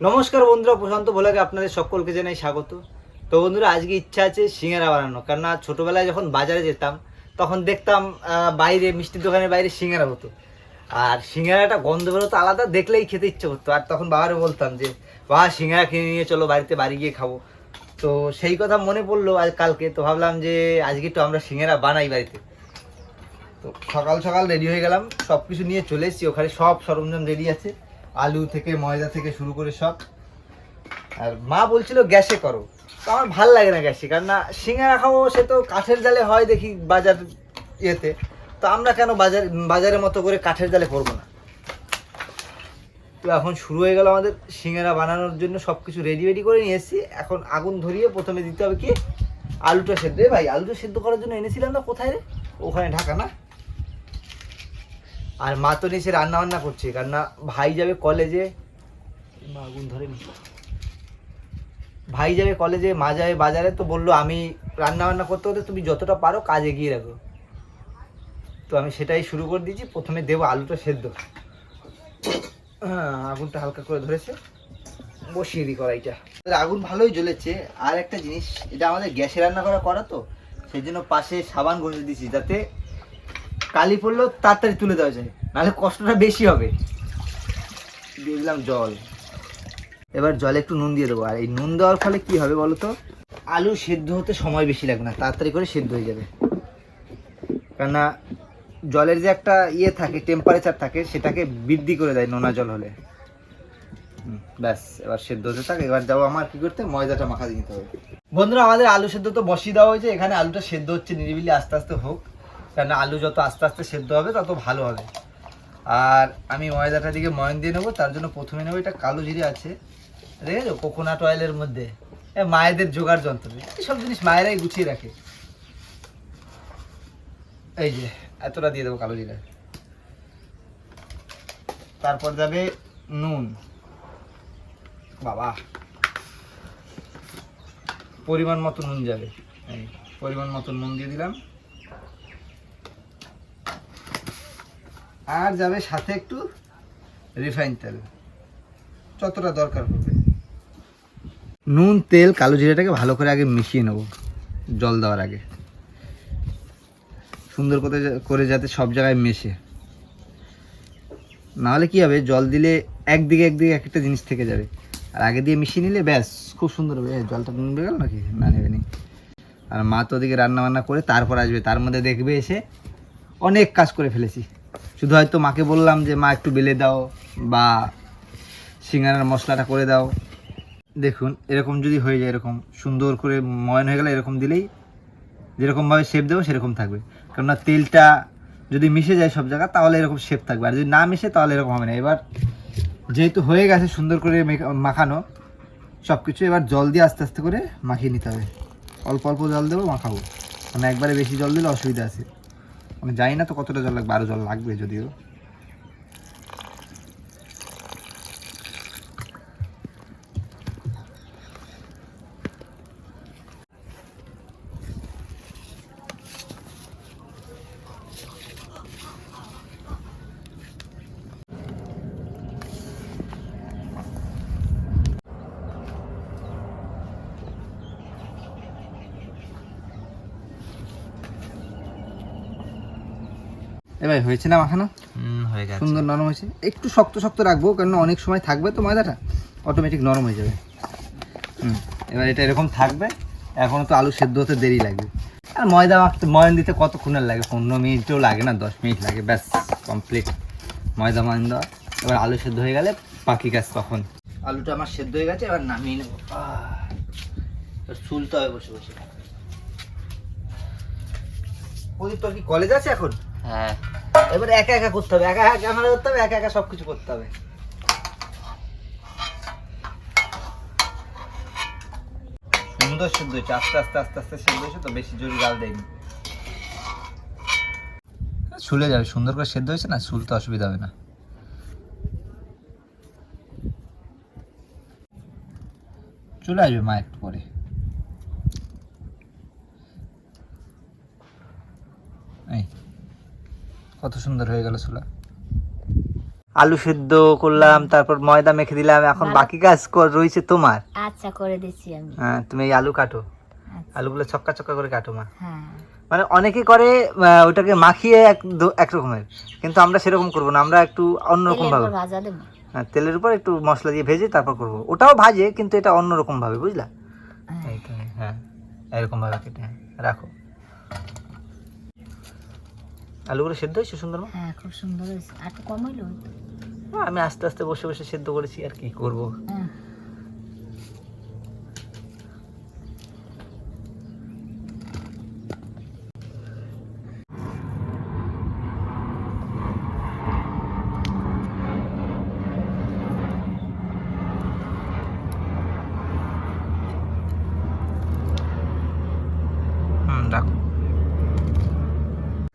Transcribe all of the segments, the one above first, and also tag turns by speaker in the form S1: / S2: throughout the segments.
S1: নমস্কার বন্ধুরা, প্রশান্ত ভোলাকে আপনাদের সকলকে জানাই স্বাগত। তো বন্ধুরা, আজকে ইচ্ছা আছে সিঙ্গারা বানানো কেননা ছোটোবেলায় যখন বাজারে যেতাম, তখন দেখতাম বাইরে, মিষ্টির দোকানের বাইরে সিঙ্গারা হতো। আর সিঙ্গারাটা গন্ধ বেরোতো আলাদা, দেখলেই খেতে ইচ্ছে করতো। আর তখন বাবারে বলতাম যে, বাবা, সিঙ্গারা কিনে নিয়ে চলো, বাড়িতে বাড়ি গিয়ে খাব। তো সেই কথা মনে পড়ল আজ কালকে, তো ভাবলাম যে, আজকে একটু আমরা সিঙ্গারা বানাই বাড়িতে। তো সকাল সকাল রেডি হয়ে গেলাম সব কিছু নিয়ে চলে এসেছি, ওখানে সব সরঞ্জাম রেডি আছে। আলু থেকে, ময়দা থেকে শুরু করে সব। আর মা বলছিল, গ্যাসে করো। তো আমার ভালো লাগে না গ্যাসে, কারণ না, সিঙ্গারা খাব, সে তো কাঠের জালে হয় দেখি বাজার ইয়েতে। তো আমরা কেন বাজার, বাজারের মতো করে কাঠের জালে করব না? তো এখন শুরু হয়ে গেল আমাদের সিঙ্গারা বানানোর জন্য সব কিছু রেডি রেডি করে নিয়ে এসেছি। এখন আগুন ধরিয়ে প্রথমে দিতে হবে কি? আলুটা সেদ্ধ। ভাই, আলুটা সেদ্ধ করার জন্য এনেছিলাম না, কোথায় রে? ওখানে ঢাকা না? আর মা তো নিচে রান্না বান্না করছে না, ভাই যাবে কলেজে, মা আগুন ধরেনি। ভাই যাবে কলেজে, মা যাবে বাজারে, তো বলল, আমি রান্না বান্না করতে করতে তুমি যতটা পারো কাজ এগিয়ে রাখো। তো আমি সেটাই শুরু করে দিয়েছি, প্রথমে দেবো আলুটা সেদ্ধ। হ্যাঁ আগুনটা হালকা করে ধরেছে, বসিয়ে দিই কড়াইটা। আগুন ভালোই জ্বলেছে। আর একটা জিনিস, এটা আমাদের গ্যাসে রান্না করা করা তো, সেই জন্য পাশে সাবান ঘষে দিয়েছি, যাতে কালি পড়লেও তাড়াতাড়ি তুলে দেওয়া যায়। নাহলে কষ্টটা বেশি হবে। দিয়ে দিলাম জল। এবার জলে একটু নুন দিয়ে দেবো। আর এই নুন দেওয়ার ফলে কি হবে বলো তো? আলু সেদ্ধ হতে সময় বেশি লাগবে না, তাড়াতাড়ি করে সেদ্ধ হয়ে যাবে। কেননা জলের যে একটা ইয়ে থাকে টেম্পারেচার থাকে, সেটাকে বৃদ্ধি করে দেয় নোনা জল হলে। ব্যাস, এবার সেদ্ধ হতে থাকে। এবার যাব আমার কি করতে ময়দাটা মাখা দিয়ে নিতে হবে। বন্ধুরা, আমাদের আলু সেদ্ধ তো বসিয়ে দেওয়া হয়েছে। এখানে আলুটা সেদ্ধ হচ্ছে, নিরিবিলি আস্তে আস্তে হোক। কেন আলু যত আস্তে আস্তে সেদ্ধ হবে, তত ভালো হবে। আর আমি ময়দাটা দিকে ময়ন দিয়ে নেব, তার জন্য প্রথমে নেব এটা কালো জিরে আছে। দেখেছ কোকোনাট অয়েলের মধ্যে। মায়েদের জোগাড় যন্ত্র। এইসব জিনিস মায়েরাই গুছিয়ে রাখে। এই যে, এতটা দিয়ে দেবো কালো জিরা। তারপর যাবে নুন। বাবা। পরিমাণ মতো নুন যাবে। পরিমাণ মতো নুন দিয়ে দিলাম। আর যাবে সাথে একটু রিফাইন তেল। যতটা দরকার হবে নুন, তেল, কালো জিরাটাকে ভালো করে আগে মিশিয়ে নেব, জল দেওয়ার আগে। সুন্দর করে করে যাতে সব জায়গায় মেশে। নাহলে কি হবে, জল দিলে একদিকে একদিকে এক একটা জিনিস থেকে যাবে। আর আগে দিয়ে মিশিয়ে নিলে ব্যাস, খুব সুন্দর হবে। জলটা নেবে গেল নাকি? না, নেবে নি। আর মা তো ওদিকে রান্না বান্না করে তারপর আসবে। তার মধ্যে দেখবে এসে অনেক কাজ করে ফেলেছি। শুধু হয়তো মাকে বললাম যে, মা, একটু বেলে দাও বা সিঙ্গারার মশলাটা করে দাও। দেখুন, এরকম যদি হয়ে যায়, এরকম সুন্দর করে ময়ন হয়ে গেলে এরকম দিলেই যেরকমভাবে শেপ দেবো সেরকম থাকবে। কেননা তেলটা যদি মিশে যায় সব জায়গা তাহলে এরকম শেপ থাকবে। আর যদি না মিশে, তাহলে এরকম হবে না। এবার যেহেতু হয়ে গেছে সুন্দর করে মেখা- মাখানো সব কিছু এবার জল দিয়ে আস্তে আস্তে করে মাখিয়ে নিতে হবে। অল্প অল্প জল দেবো, মাখাবো। মানে একবারে বেশি জল দিলে অসুবিধা আছে। আমি জানি না তো কতটা জল লাগবে আরও জল লাগবে যদিও। এবার হয়েছে না মাখানো?
S2: হয়ে গেছে।
S1: সুন্দর নরম হয়েছে। একটু শক্ত শক্ত রাখব কারণ অনেক সময় থাকবে তো ময়দাটা। অটোমেটিক নরম হয়ে যাবে। হুম এবার এটা এরকম থাকবে। এখনও তো আলু সেদ্ধ হতে দেরি লাগবে। আর ময়দা মাখতে ময়ন দিতে কতক্ষণের লাগে? পনেরো মিনিটও লাগে না দশ মিনিট লাগে ব্যাস কমপ্লিট ময়দা ময়ন দেওয়া। এবার আলু সেদ্ধ হয়ে গেলে বাকি কাজ তখন। আলুটা আমার সেদ্ধ হয়ে গেছে এবার নামিয়ে নেব। চুলতে হবে বসে বসে। প্রদীপ তোর কি কলেজ আছে এখন?
S2: হ্যাঁ।
S1: এবার একা একা করতে হবে, একা একা ক্যামেরা করতে হবে, একা একা সব কিছু করতে হবে। সুন্দর সেদ্ধ হয়েছে আস্তে আস্তে আস্তে আস্তে সেদ্ধ হয়েছে তো, বেশি জোরে গাল দেয়নি। শুলে যাবে, সুন্দর করে সেদ্ধ হয়েছে না, শুলতে অসুবিধা হবে না। চলে আসবে মা একটু পরে এই কত সুন্দর হয়ে গেল চুলা। আলু সেদ্ধ করলাম তারপর ময়দা মেখে দিলাম এখন বাকি কাজ কর- রয়েছে তোমার।
S2: আচ্ছা করে দিচ্ছি আমি।
S1: হ্যাঁ তুমি এই আলু কাটো।
S2: আচ্ছা,
S1: আলুগুলো ছক্কা ছক্কা করে কাটো মা।
S2: হ্যাঁ।
S1: মানে অনেকে করে ওটাকে মাখিয়ে এক দো- এক রকমের। কিন্তু আমরা সেরকম করব না আমরা একটু অন্যরকম ভাবে।
S2: ভাজা দেবো?
S1: হ্যাঁ, তেলের উপর একটু মশলা দিয়ে ভেজে তারপর করব। ওটাও ভাজে কিন্তু এটা অন্যরকম ভাবে বুঝলা?
S2: হ্যাঁ।
S1: হ্যাঁ এরকম ভাবে কেটে হ্যাঁ, রাখো। আলুগুলো সেদ্ধ হয়েছে সুন্দর মা?
S2: হ্যাঁ খুব সুন্দর হয়েছে। আর কম হইল?
S1: আমি আস্তে আস্তে বসে বসে সেদ্ধ করেছি আর কি করব
S2: হ্যাঁ
S1: হুম রাখো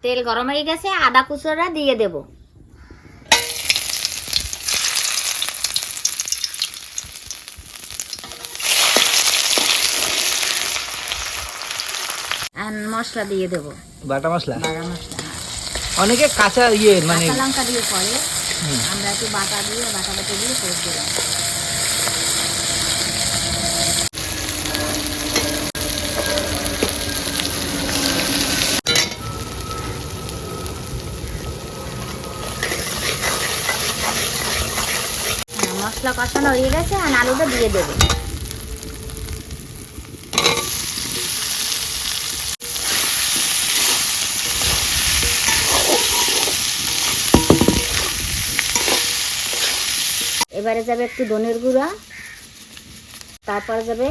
S2: তেল গরম হয়ে গেছে আদা কুচোরা দিয়ে দেব। মশলা দিয়ে দেব।
S1: বাটা মশলা?
S2: বাটা মশলা হ্যাঁ।
S1: অনেকে কাঁচা ইয়ে মানে
S2: লঙ্কা দিয়ে করে। আমরা একটু বাটা দিয়ে বাটা বাটা দিয়ে করে দিলাম হ্যাঁ, মশলা কষানো হয়ে গেছে আর আলুটা দিয়ে দেবো। এবারে যাবে একটু ধনের গুঁড়া তারপরে যাবে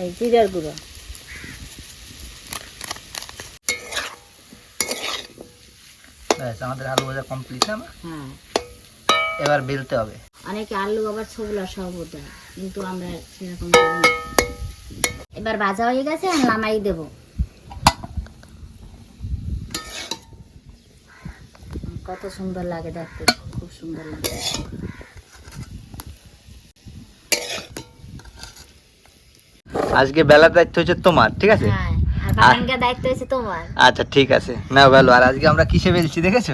S2: এই জিরার গুঁড়ো।
S1: ব্যাস আমাদের আলু ভাজা কমপ্লিট না?
S2: হ্যাঁ।
S1: এবার বেলতে হবে।
S2: অনেকে আলু আবার ছোবলা সব দেয় কিন্তু আমরা সেরকম করি না। এবার ভাজা হয়ে গেছে আর নামাই দেব। কত সুন্দর লাগে দেখতে খুব সুন্দর লাগে।
S1: আজকে বেলার দায়িত্ব হচ্ছে তোমার ঠিক আছে?
S2: হ্যাঁ আর বাগানকে দায়িত্ব হয়েছে তোমার।
S1: আচ্ছা ঠিক আছে। না ভালো আর আজকে আমরা কিসে বেলছি দেখেছ?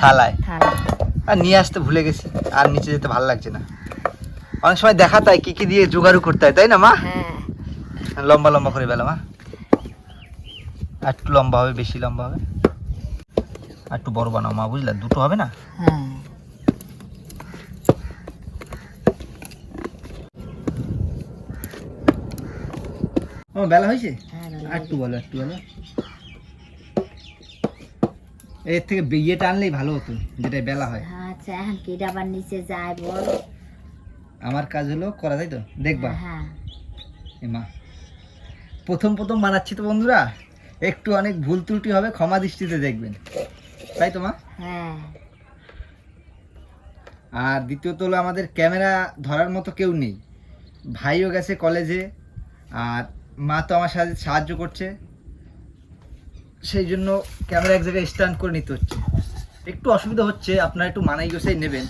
S1: থালায়।
S2: থালা
S1: আর নিয়ে আসতে ভুলে গেছি। আর নিচে যেতে ভালো লাগছে না। অনেক সময় দেখা হয় কি কি দিয়ে জোগাড়ু করতে হয় তাই না মা?
S2: হ্যাঁ।
S1: লম্বা লম্বা করে বেলা মা। আর একটু লম্বা হবে বেশি লম্বা হবে। আর একটু বড় বানাও মা বুঝলা? দুটো হবে না?
S2: হ্যাঁ।
S1: ও বেলা হয়েছে?
S2: হ্যাঁ
S1: আর একটু বলো একটু বলো। এর থেকে ইয়েটা আনলেই ভালো হতো যেটা বেলা হয়
S2: আচ্ছা এখন কি আবার নিচে যায় বল।
S1: আমার কাজ হলো করা যায় তো? দেখবা।
S2: হ্যাঁ
S1: এ মা প্রথম প্রথম বানাচ্ছি তো বন্ধুরা। একটু অনেক ভুল ত্রুটি হবে ক্ষমা দৃষ্টিতে দেখবেন। তাই তো মা?
S2: হ্যাঁ।
S1: আর দ্বিতীয়ত হলো আমাদের ক্যামেরা ধরার মতো কেউ নেই। ভাইও গেছে কলেজে আর মা তো আমার সাথে সাহায্য করছে। সেই জন্য ক্যামেরা এক জায়গায় স্ট্যান্ড করে নিতে হচ্ছে। একটু অসুবিধা হচ্ছে, আপনারা একটু মানাই গোসাই নেবেন।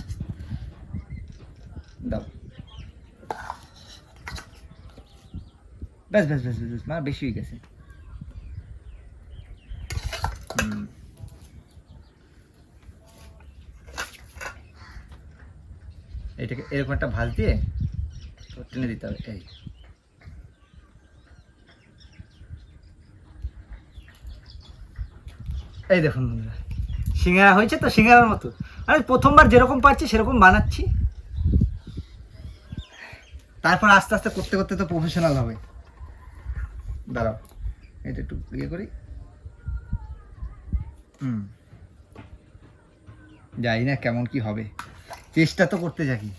S1: দাও। ব্যাস ব্যাস ব্যাস ব্যাস মা বেশি হয়ে গেছে। এটাকে এরকম একটা ভাঁজ দিয়ে টেনে দিতে হবে, এই। এই দেখুন বন্ধুরা। সিঙ্গারা হয়েছে তো সিঙ্গারার মতো। আমি প্রথমবার যেরকম পাচ্ছি সেরকম বানাচ্ছি। তারপর আস্তে আস্তে করতে করতে তো প্রফেশনাল হবে। দাঁড়াও, এটা একটু ইয়ে করি। হুম। জানি না কেমন কি হবে। চেষ্টা তো করতে থাকি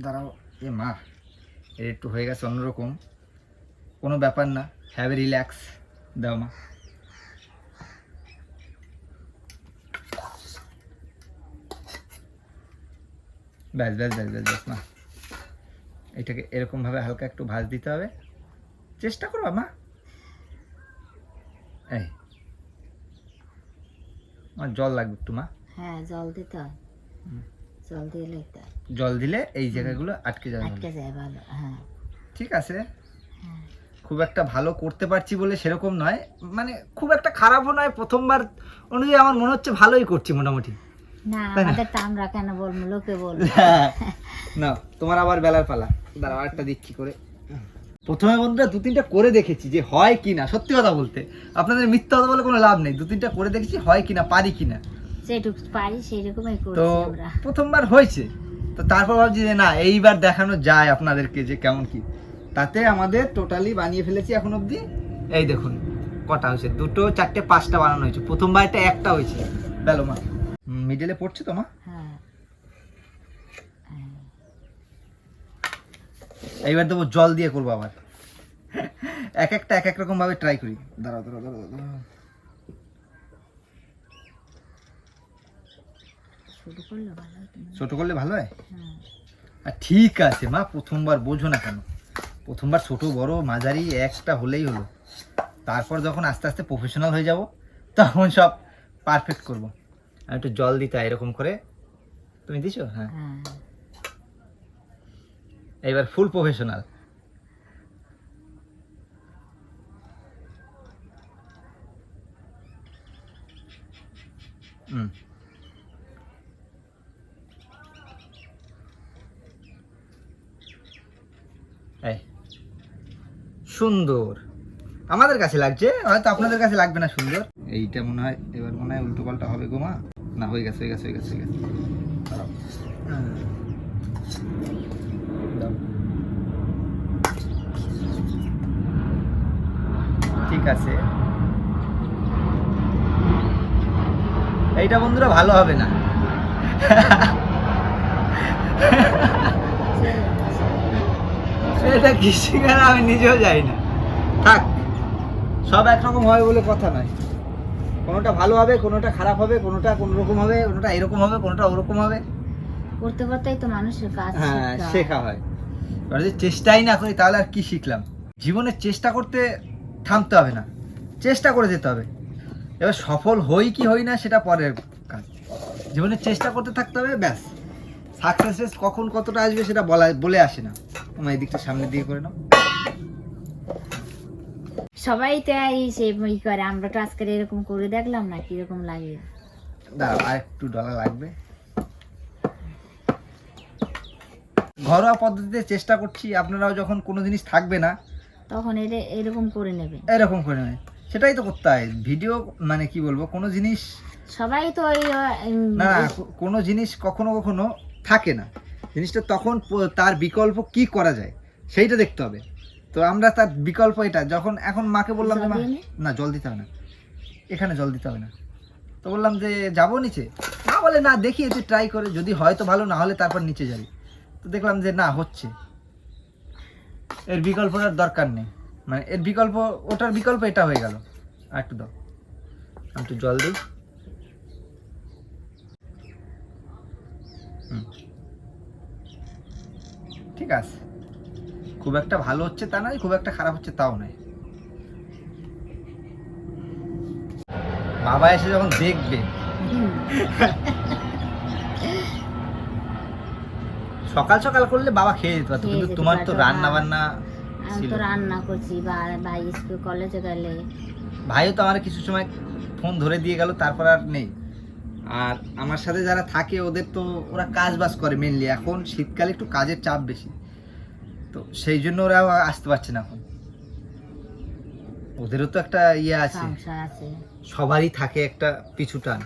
S1: দাঁড়াও, এ মা, এর একটু হয়ে গেছে অন্যরকম। কোনো ব্যাপার না হ্যাভ রিল্যাক্স দাও মা। ব্যাস ব্যাস ব্যাস ব্যাস ব্যাস মা এটাকে এরকমভাবে হালকা একটু ভাজ দিতে হবে। চেষ্টা করো মা। এই। আমার জল লাগবে একটু মা।
S2: হ্যাঁ জল দিতে হয়। জল হয়।
S1: জল দিলে এই জায়গাগুলো আটকে যাবে
S2: আটকে যায় ভালো হ্যাঁ।
S1: ঠিক আছে।
S2: হ্যাঁ।
S1: খুব একটা ভালো করতে পারছি বলে সেরকম নয়। মানে খুব একটা খারাপও নয়। প্রথমবার অনুযায়ী আমার মনে হচ্ছে ভালোই করছি মোটামুটি। না
S2: আমাদের তো আমরা কেন বলব? লোকে বলব।
S1: না তোমার আবার বেলার পালা। দাঁড়াও আরেকটা দিচ্ছি করে। প্রথমে বন্ধুরা দু তিনটা করে দেখেছি যে হয় কিনা সত্যি কথা বলতে। আপনাদের মিথ্যা কথা বলে কোনো লাভ নেই। দু তিনটা করে দেখেছি হয় কিনা পারি কিনা
S2: যেটুকু পারি সেইরকমই
S1: তো
S2: করছি আমরা।
S1: প্রথমবার হয়েছে। তো তারপর ভাবছি যে না এইবার দেখানো যায় আপনাদেরকে যে কেমন কি। তাতে আমাদের টোটালি বানিয়ে ফেলেছি এখন অবধি। এই দেখুন কটা হয়েছে? দুটো চারটে পাঁচটা বানানো হয়েছে। প্রথমবারটা একটা হয়েছে। বেলো মা। মিডলে পড়ছে তো মা?
S2: হ্যাঁ।
S1: এইবার দেবো জল দিয়ে করব আবার। এক একটা এক এক রকম ভাবে ট্রাই করি। দাঁড়াও দাঁড়াও দাঁড়াও দাঁড়াও। ছোট করলে ভালো হয়
S2: হ্যাঁ?
S1: আর ঠিক আছে মা প্রথমবার বোঝো না কেন। প্রথমবার ছোট বড় মাঝারি একটা হলেই হলো। তারপর যখন আস্তে আস্তে প্রফেশনাল হয়ে যাব তখন সব পারফেক্ট করব। আমি একটু জল দিতে এরকম করে। তুমি দিছো? হ্যাঁ।
S2: হ্যাঁ।
S1: এইবার ফুল প্রফেশনাল। হুম সুন্দর। আমাদের কাছে লাগছে, হয়তো আপনাদের কাছে লাগবে না সুন্দর। এইটা মনে হয়, এবার মনে হয় উল্টো পাল্টা হবে গো মা। না, হয়ে গেছে হয়ে গেছে হয়ে গেছে। ঠিক আছে। এইটা বন্ধুরা ভালো হবে না। এটা কি আমি নিজেও যাই না। থাক। সব একরকম হবে বলে কথা নয়। কোনোটা ভালো হবে কোনোটা খারাপ হবে কোনোটা কোনো রকম হবে কোনোটা এরকম হবে কোনোটা ওরকম হবে।
S2: করতে করতেই তো মানুষের কাজ
S1: হ্যাঁ শেখা হয়। যদি চেষ্টাই না করি তাহলে আর কি শিখলাম? জীবনে চেষ্টা করতে থামতে হবে না। চেষ্টা করে যেতে হবে। এবার সফল হই কি হই না সেটা পরের কাজ। জীবনে চেষ্টা করতে থাকতে হবে ব্যাস। সাকসেস কখন কতটা আসবে সেটা বলা বলে আসে না। তোমার এই দিকটা সামনে দিয়ে করে নাও।
S2: সবাই তো এই সে ই করে আমরা তো আজকে এরকম করে দেখলাম না কীরকম লাগে।
S1: দাঁড়াও আর একটু ডলার লাগবে। ঘরোয়া পদ্ধতিতে চেষ্টা করছি আপনারাও যখন কোনো জিনিস থাকবে না
S2: তখন এটা এরকম করে নেবে।
S1: এরকম করে নেবে। সেটাই তো করতে হয়। ভিডিও মানে কি বলব কোনো জিনিস
S2: সবাই তো ওই
S1: না না কোনো জিনিস কখনো কখনো থাকে না। জিনিসটা তখন তার বিকল্প কি করা যায় সেইটা দেখতে হবে। তো আমরা তার বিকল্প এটা যখন এখন মাকে বললাম যে মা
S2: না
S1: জল দিতে হবে না। এখানে জল দিতে হবে না। তো বললাম যে যাব নিচে? না বলে না দেখি একটু ট্রাই করে যদি হয় তো ভালো না হলে তারপর নিচে যাবি। তো দেখলাম যে না হচ্ছে। এর বিকল্পটার দরকার নেই। মানে এর বিকল্প ওটার বিকল্প এটা হয়ে গেল। আর একটু দাও। আমি একটু জল দিই। ঠিক আছে। খুব একটা ভালো হচ্ছে তা নয় খুব একটা খারাপ হচ্ছে তাও নয়। বাবা এসে যখন দেখবে সকাল সকাল করলে বাবা খেয়ে যেতে পারতো কিন্তু তোমার তো রান্না। বান্না
S2: আমি তো রান্না করছি ভাই স্কুল কলেজে গেলে।
S1: ভাইও তো আমার কিছু সময় ফোন ধরে দিয়ে গেল তারপর আর নেই। আর আমার সাথে যারা থাকে ওদের তো ওরা কাজ বাজ করে মেনলি এখন শীতকালে একটু কাজের চাপ বেশি। তো সেই জন্য ওরা আসতে পারছে না এখন। ওদেরও তো একটা ইয়ে আছে। সবারই থাকে একটা পিছু টান।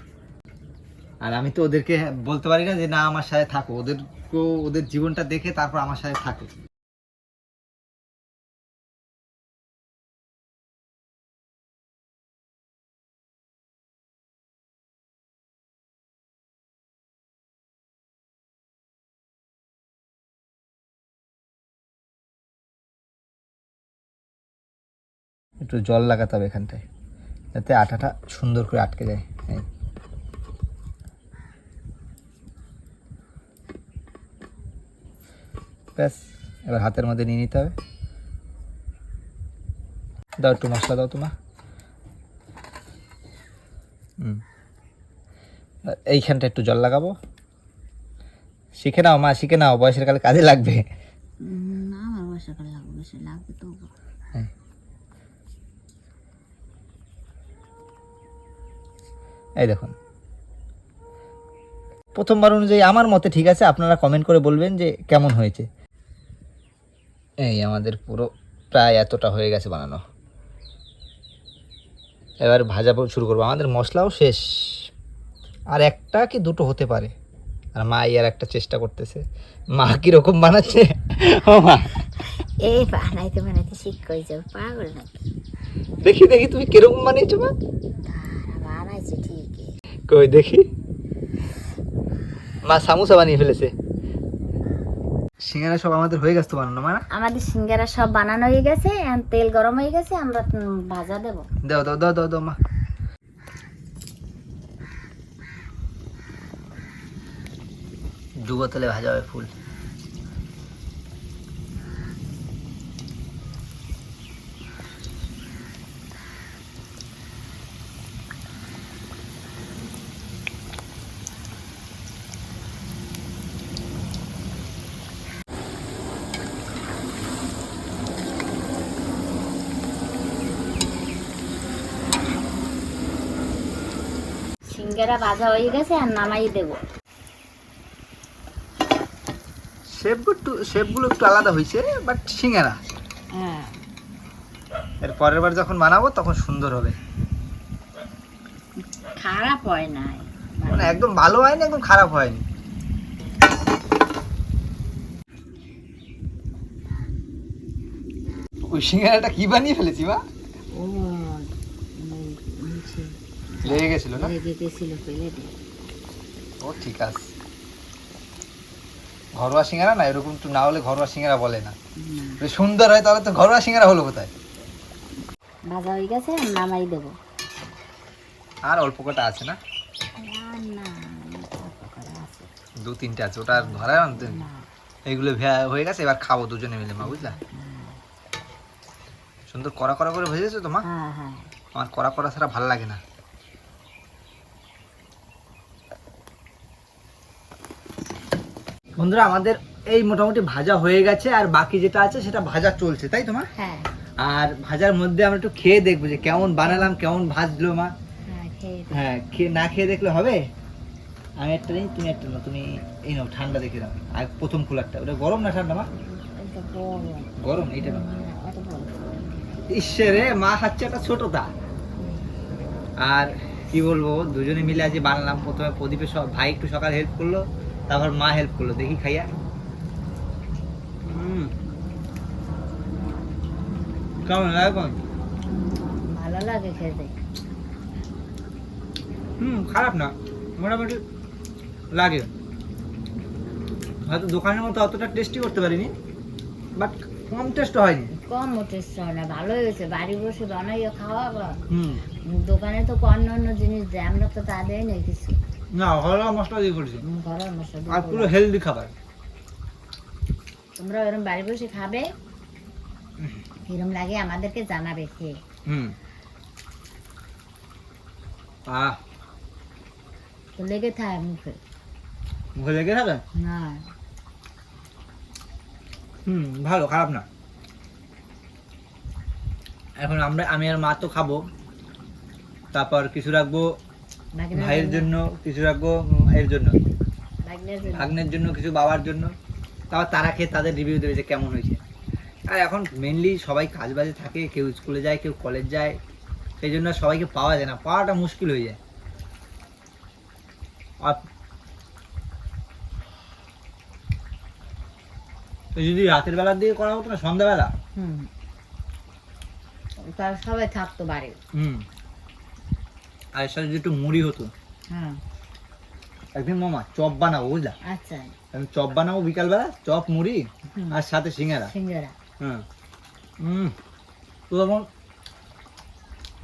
S1: আর আমি তো ওদেরকে বলতে পারি না যে না আমার সাথে থাকো। ওদেরকেও ওদের জীবনটা দেখে তারপর আমার সাথে থাকো। একটু জল লাগাতে হবে এখানটায়, যাতে আটাটা সুন্দর করে আটকে যায়। এই। ব্যাস, এবার হাতের মধ্যে নিয়ে নিতে হবে। দাও একটু মশলা, দাও তোমার। হুম। এইখানটা একটু জল লাগাবো। শিখে নাও মা, শিখে নাও, বয়সের কালে কাজে লাগবে।
S2: না, আমার বর্ষাকাল লাগবে, বেশি লাগবে তো।
S1: এই দেখুন। প্রথমবার অনুযায়ী আমার মতে ঠিক আছে আপনারা কমেন্ট করে বলবেন যে কেমন হয়েছে। এই আমাদের পুরো প্রায় এতটা হয়ে গেছে বানানো। এবার ভাজা শুরু করব। আমাদের মশলাও শেষ। আর একটা কি দুটো হতে পারে। আর মা এই আর একটা চেষ্টা করতেছে। মা কীরকম বানাচ্ছে? ও মা।
S2: এই বানাইতে বানাইতে শিখ করে যাবে। পাগল নাকি?
S1: দেখি দেখি তুমি কীরকম বানিয়েছো মা?
S2: বানাইছে ঠিকই
S1: কই দেখি। মা সামোসা বানিয়ে ফেলেছে। সিঙ্গারা সব আমাদের হয়ে গেছে তো বানানো মানে
S2: আমাদের সিঙ্গারা সব বানানো হয়ে গেছে এখন তেল গরম হয়ে গেছে আমরা ভাজা দেব।
S1: দাও দাও দাও দাও দাও মা। ডুবো তেলে ভাজা হবে ফুল।
S2: সিঙ্গারা ভাজা হয়ে গেছে আর নামাই দেবো।
S1: শেপগুলো একটু শেপগুলো একটু আলাদা হয়েছে বাট সিঙ্গারা।
S2: হ্যাঁ।
S1: এর পরের বার যখন বানাবো তখন সুন্দর হবে।
S2: খারাপ হয় না।
S1: মানে একদম ভালো হয়নি একদম খারাপ হয়নি। ওই সিঙ্গারাটা কি বানিয়ে ফেলেছি বা
S2: ও
S1: লেগে গেছিল না?
S2: লেগে গেছিল
S1: ও ঠিক আছে। ঘরোয়া সিঙ্গারা না? এরকম একটু না হলে ঘরোয়া সিঙ্গারা বলে না। সুন্দর হয় তাহলে তো ঘরোয়া সিঙ্গারা হলো কোথায়?
S2: ভাজা হয়ে গেছে নামাই দেবো।
S1: আর অল্প কটা আছে না? দু তিনটে আছে। ওটা আর ধরায় আনতে এইগুলো ভে- হয়ে গেছে এবার খাব দুজনে মিলে মা বুঝলা? সুন্দর কড়া কড়া করে ভেজেছো তো মা?
S2: হ্যাঁ হ্যাঁ।
S1: আমার কড়া কড়া ছাড়া ভালো লাগে না। বন্ধুরা আমাদের এই মোটামুটি ভাজা হয়ে গেছে আর বাকি যেটা আছে সেটা ভাজা চলছে তাই তোমার?
S2: হ্যাঁ।
S1: আর ভাজার মধ্যে আমরা একটু খেয়ে দেখব যে কেমন বানালাম কেমন ভাজলো মা।
S2: হ্যাঁ খেয়ে।
S1: হ্যাঁ না খেয়ে দেখলে হবে? আমি একটা নিই তুমি একটা নাও তুমি এই নাও ঠান্ডা দেখে নাও। আর প্রথম কুলারটা ওটা গরম না ঠান্ডা মা? গরম। এইটা
S2: হ্যাঁ, বড়
S1: ঈশ্বরে মা খাচ্ছে একটা ছোটটা আর কি বলব দুজনে মিলে আজ বানালাম প্রথমে প্রদীপের সব ভাই একটু সকালে হেল্প করল। তারপর মা হেল্প করল দেখি খাইয়া। কেমন লাগে কেমন?
S2: ভালো লাগে খেতে।
S1: হুম খারাপ না মোটামুটি লাগে। হয়তো দোকানের মতো অতটা টেস্টি করতে পারিনি বাট কম টেস্ট হয়নি।
S2: কম টেস্ট হয় না ভালো হয়েছে বাড়ি বসে বানাইও খাওয়া বা
S1: হুম।
S2: দোকানে তো অন্য অন্য জিনিস দেয় আমরা তো তা দেয় না কিছু।
S1: না ঘরোয়া মশলা দিয়ে করেছি
S2: মশলা
S1: আর পুরো হেলদি খাবার।
S2: তোমরা এরকম বাড়ি বসে খাবে? কিরম লাগে আমাদেরকে জানাবে খেয়ে।
S1: হুম। আহ।
S2: তো লেগে থাকে মুখে।
S1: মুখে লেগে থাকে
S2: না।
S1: হুম ভালো খারাপ না। এখন আমরা আমি আর মা তো খাব। তারপর কিছু রাখব। ভাইয়ের জন্য। কিছু রাখব এর জন্য।
S2: ভাগ্নের জন্য।
S1: কিছু বাবার জন্য। তারপর তারা খেয়ে তাদের রিভিউ দেবে যে কেমন হয়েছে। আর এখন মেনলি সবাই কাজ বাজে থাকে কেউ স্কুলে যায় কেউ কলেজ যায়। সেই জন্য সবাইকে পাওয়া যায় না। পাওয়াটা মুশকিল হয়ে যায়। আর যদি রাতের বেলার দিকে করা হতো না সন্ধ্যাবেলা?
S2: হুম। তার সবাই থাকতো বাড়ি
S1: হুম। আর সাথে একটু মুড়ি হতো।
S2: হ্যাঁ।
S1: একদিন মামা চপ বানাবো বুঝলা?
S2: আচ্ছা।
S1: আমি চপ বানাবো বিকালবেলা চপ মুড়ি আর সাথে সিঙ্গারা।
S2: সিঙ্গারা।
S1: হ্যাঁ। হুম তো তখন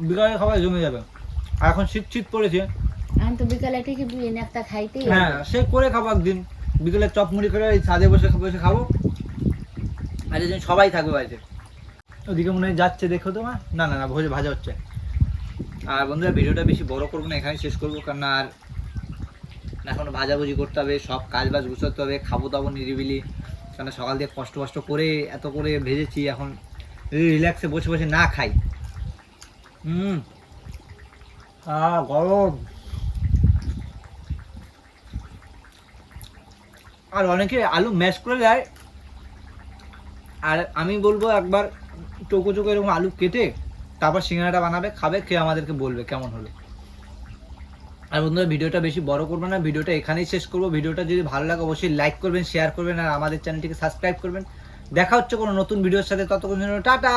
S1: বিকালে খাবার জমে যাবে। আর এখন শীত শীত পড়েছে।
S2: আমি তো বিকালে ঠিকই বিয়ে একটা খাইতেই
S1: হ্যাঁ সে করে খাব একদিন। বিকেলে চপ মুড়ি করে ছাদে বসে বসে খাব। আর সবাই থাকবে বাড়িতে। ওদিকে মনে হয় যাচ্ছে দেখো তো মা। না না না ভোজে ভাজা হচ্ছে। আর বন্ধুরা, ভিডিওটা বেশি বড় করব না এখানে শেষ করব, কারণ আর এখন ভাজাভুজি করতে হবে, সব কাজ বাজ গুছাতে হবে খাব দাবো নিরিবিলি। কারণ সকাল দিয়ে কষ্ট কষ্ট করে, এত করে ভেজেছি, এখন রিল্যাক্সে বসে বসে না খাই। হুম। গরম। আর অনেকে আলু ম্যাশ করে দেয়। আর আমি বলব একবার চৌকো চৌকো এরকম আলু কেটে তারপর সিঙ্গারাটা বানাবে, খাবে, খেয়ে আমাদেরকে বলবে কেমন হলো। আর বন্ধুরা, ভিডিওটা বেশি বড় করবে না, ভিডিওটা এখানেই শেষ করব। ভিডিওটা যদি ভালো লাগে, অবশ্যই লাইক করবেন শেয়ার করবেন, আর আমাদের চ্যানেলটিকে সাবস্ক্রাইব করবেন। দেখা হচ্ছে কোনো নতুন ভিডিওর সাথে ততক্ষণ টাটা!